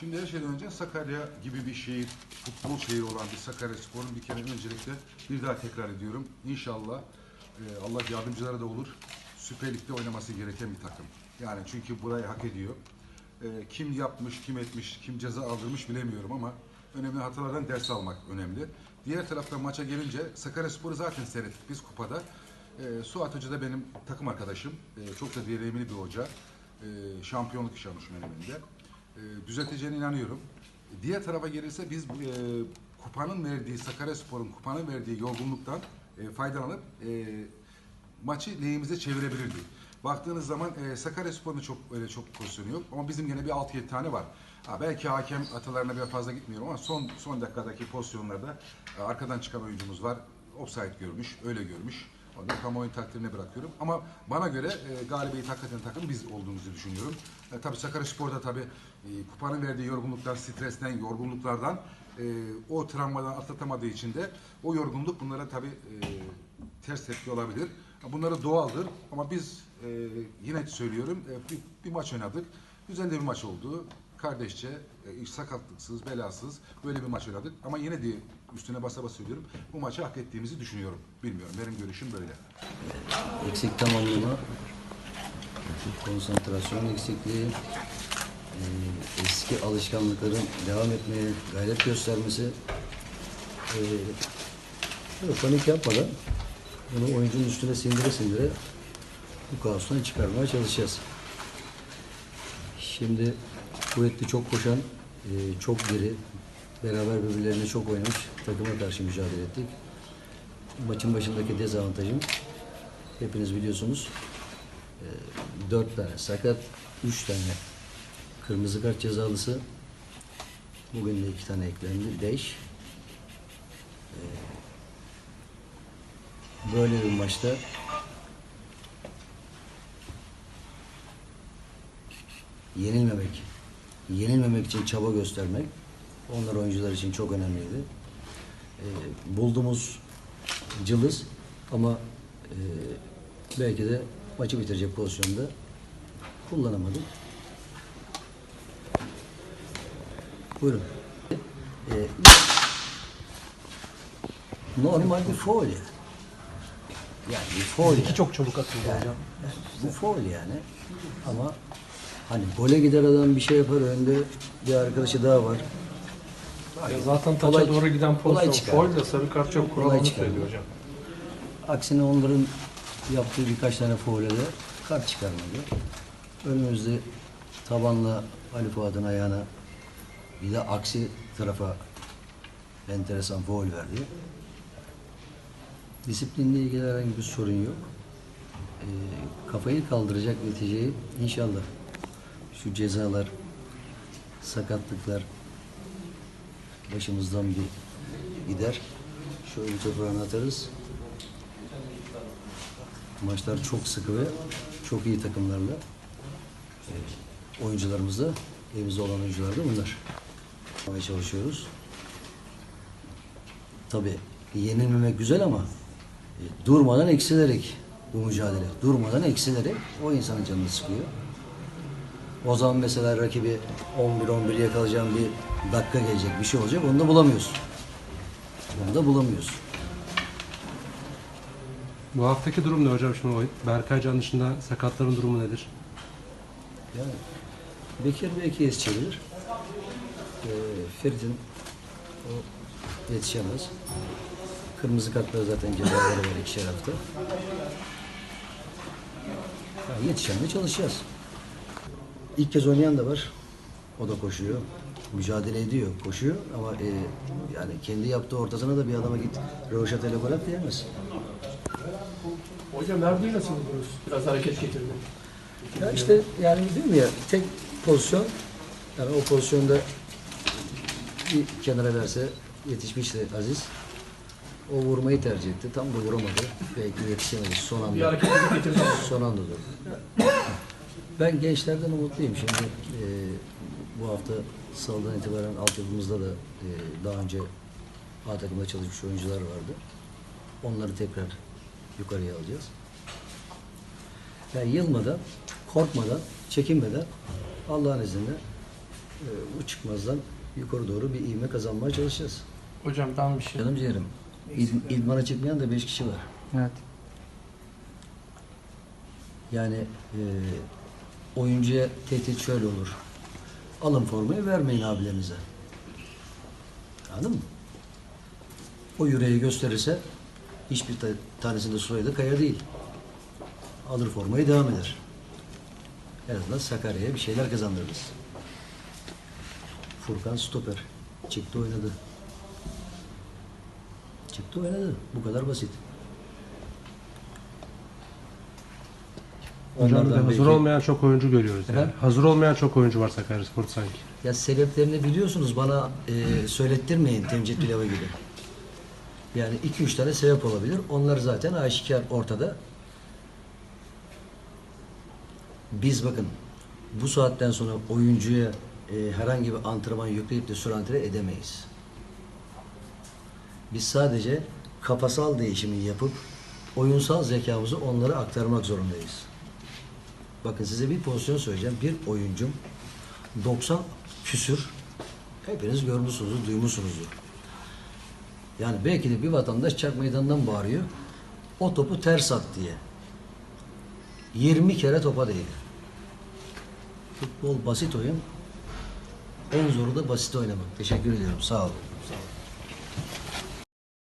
Şimdi her şeyden önce Sakarya gibi bir şehir, futbol şehri olan bir Sakarya Spor'un bir kere öncelikle bir daha tekrar ediyorum. İnşallah e, Allah yardımcıları da olur. Süper Lig'de oynaması gereken bir takım. Yani çünkü burayı hak ediyor. E, kim yapmış, kim etmiş, kim ceza aldırmış bilemiyorum ama önemli hatalardan ders almak önemli. Diğer taraftan maça gelince Sakarya Spor'u zaten seyrettik biz kupada. E, Suat Hoca da benim takım arkadaşım. E, çok da deneyimli bir hoca. E, şampiyonluk yaşamış öneminde. E, düzelteceğine inanıyorum. Diğer tarafa gelirse biz e, kupanın verdiği, Sakaryaspor'un kupanın verdiği yorgunluktan e, faydalanıp e, maçı lehimize çevirebilirdi. Baktığınız zaman e, Sakaryaspor'un çok öyle çok pozisyonu yok ama bizim gene bir 6-7 tane var. Ha, belki hakem atalarına biraz fazla gitmiyorum ama son son dakikadaki pozisyonlarda e, arkadan çıkan oyuncumuz var. Offside görmüş, öyle görmüş. Onu da kamuoyu takdirine bırakıyorum. Ama bana göre e, galibiyet hakikaten takım biz olduğumuzu düşünüyorum. E, tabii Sakaryaspor'da tabii e, kupanın verdiği yorgunluktan, stresten, yorgunluklardan e, o travmadan atlatamadığı için de o yorgunluk bunlara tabii e, ters tepki olabilir. Bunları doğaldır ama biz e, yine söylüyorum e, bir, bir maç oynadık. Güzel de bir maç oldu. Kardeşçe, e, sakatlıksız, belasız böyle bir maç oynadık. Ama yine de üstüne basa basa söylüyorum. Bu maçı hak ettiğimizi düşünüyorum. Bilmiyorum. Benim görüşüm böyle. eksik tamamlama, konsantrasyon eksikliği, e, eski alışkanlıkların devam etmeye gayret göstermesi, e, panik yapmadan bunu oyuncunun üstüne sindire sindire bu kaostan çıkarmaya çalışacağız. Şimdi kuvvetli çok koşan, e, çok diri, beraber birbirlerine çok oynamış takıma karşı mücadele ettik. Maçın başındaki dezavantajım hepiniz biliyorsunuz. e, Dört tane sakat, üç tane kırmızı kart cezalısı. Bugün de iki tane eklendi. Beş. E, Böyle bir maçta yenilmemek, yenilmemek için çaba göstermek onlar oyuncular için çok önemliydi. E, bulduğumuz cılız ama e, belki de maçı bitirecek pozisyonda kullanamadık. Buyurun. E, normal bir foul yani. Yani bir foul. İki çok çabuk atıldı Yani, hocam. bu foul yani. Ama hani gole gider adam bir şey yapar önde bir arkadaşı daha var. Ya zaten taça Olay- doğru giden olay pozisyon çıkar. foul de sarı kart çok Olay kuralını çıkar. söylüyor hocam. Aksine onların yaptığı birkaç tane faule de kart çıkarmadı. Önümüzde tabanla Ali Fuat'ın ayağına bir de aksi tarafa enteresan faul verdi. Disiplinle ilgili herhangi bir sorun yok. Ee, kafayı kaldıracak neticeyi inşallah şu cezalar, sakatlıklar başımızdan bir gider. Şöyle toprağını atarız. Maçlar çok sıkı ve çok iyi takımlarla e, oyuncularımız da elimizde olan oyuncular da bunlar. Yapmaya çalışıyoruz. Tabii yenilmemek güzel ama e, durmadan eksilerek bu mücadele. Durmadan eksilerek o insanın canını sıkıyor. O zaman mesela rakibi 11-11 yakalayacağın bir dakika gelecek, bir şey olacak. Onu da bulamıyorsun. Onu da bulamıyorsun. Bu haftaki durum ne hocam şimdi o Berkay Can dışında sakatların durumu nedir? Yani Bekir belki es çevirir. Ee, Ferit'in o yetişemez. Kırmızı kartları zaten cezaları var ikişer hafta. Yani yetişemeye çalışacağız. İlk kez oynayan da var. O da koşuyor. Mücadele ediyor, koşuyor ama e, yani kendi yaptığı ortasına da bir adama git röveşat ile gol at diyemez. Hocam Erdoğan'ı nasıl buluyoruz? Biraz hareket getirdi. Ya işte yani değil mi ya tek pozisyon yani o pozisyonda bir kenara verse yetişmişti Aziz. O vurmayı tercih etti. Tam da vuramadı. Belki yetişemedi. Son Bir anda. hareket getirdi. Son anda durdu. Ben gençlerden umutluyum. Şimdi e, bu hafta salıdan itibaren altyapımızda da e, daha önce A takımda çalışmış oyuncular vardı. Onları tekrar yukarıya alacağız. Yani yılmadan, korkmadan, çekinmeden Allah'ın izniyle e, bu çıkmazdan yukarı doğru bir ivme kazanmaya çalışacağız. Hocam tam bir şey. Canım ciğerim. İd, idmana çıkmayan da 5 kişi var. Evet. Yani e, oyuncuya tehdit şöyle olur. Alın formayı vermeyin abilerinize. Anladın mı? O yüreği gösterirse hiçbir ta- tanesinde soyadı kaya değil. Alır formayı devam eder. En azından Sakarya'ya bir şeyler kazandırırız. Furkan stoper. Çıktı oynadı. Çıktı oynadı. Bu kadar basit. Hocam bir de Onlardan hazır belki- olmayan çok oyuncu görüyoruz. Yani. Efendim? Hazır olmayan çok oyuncu var Sakaryaspor'da sanki. Ya sebeplerini biliyorsunuz bana e, söylettirmeyin temcit pilavı gibi. Yani iki üç tane sebep olabilir. Onlar zaten aşikar ortada. Biz bakın bu saatten sonra oyuncuya e, herhangi bir antrenman yükleyip de sürantre edemeyiz. Biz sadece kafasal değişimi yapıp oyunsal zekamızı onlara aktarmak zorundayız. Bakın size bir pozisyon söyleyeceğim. Bir oyuncum 90 küsür hepiniz görmüşsünüzdür, duymuşsunuzdur. Yani belki de bir vatandaş çak meydandan bağırıyor. O topu ters at diye. 20 kere topa değil. Futbol basit oyun. En zoru da basit oynamak. Teşekkür ediyorum. Sağ olun.